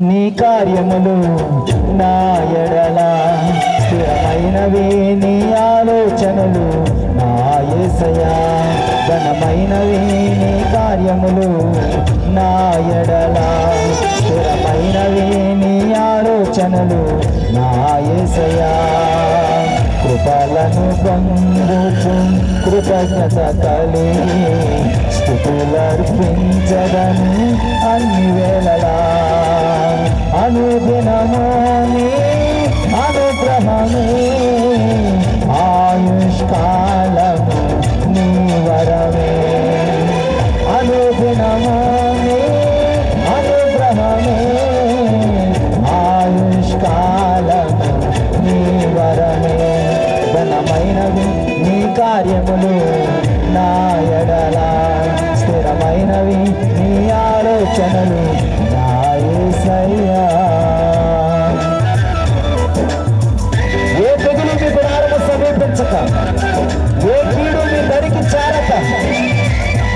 నీ కార్యములు నా ఎడల స్థిరమైనవి నీ ఆలోచనలు నా యేసయ్యా ఘనమైనవి నీ కార్యములు నా ఎడల స్థిరమైనవి నీ ఆలోచనలు నా కృపలను పొందుచు కృతజ్ఞత కలిగి స్థుత కార్యములు నా ఎడల స్థిరమైనవి నీ ఆలోచనలు నా యేసయ్యా ఏ తెగులు మీ గుడారము సమీపించక? ఏ కీడు మీ దరికి చేరక?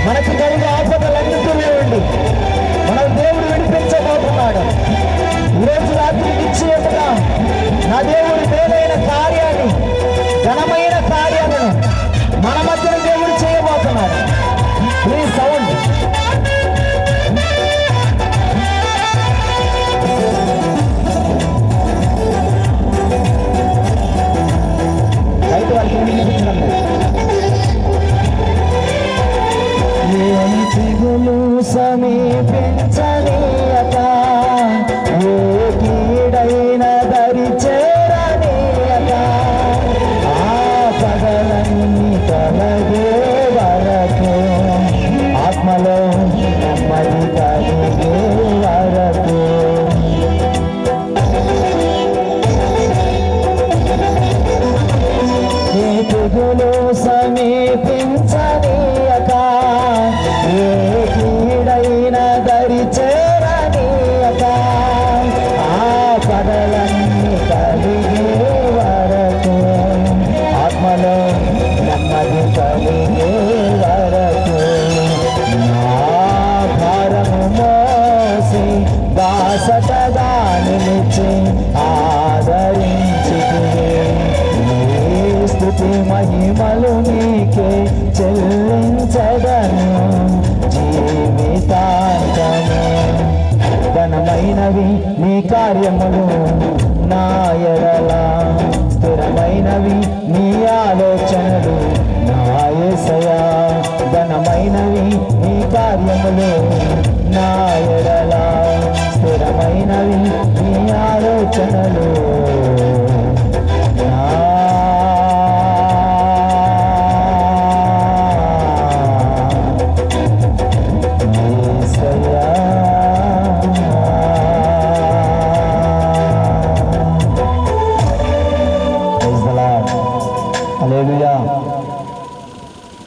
మనకు కలిగే ఆపదలన్నింటిలో ఉండి మనం దేవుడు విడిపించబోతున్నాడు. ఈరోజు రాత్రికి ఏ తెగులు సమీపించనీయక సమీపించనీయక స్థిరమైనవి నీ కార్యములు నా ఎడల స్థిరమైనవి నీ ఆలోచన അലേലുയാ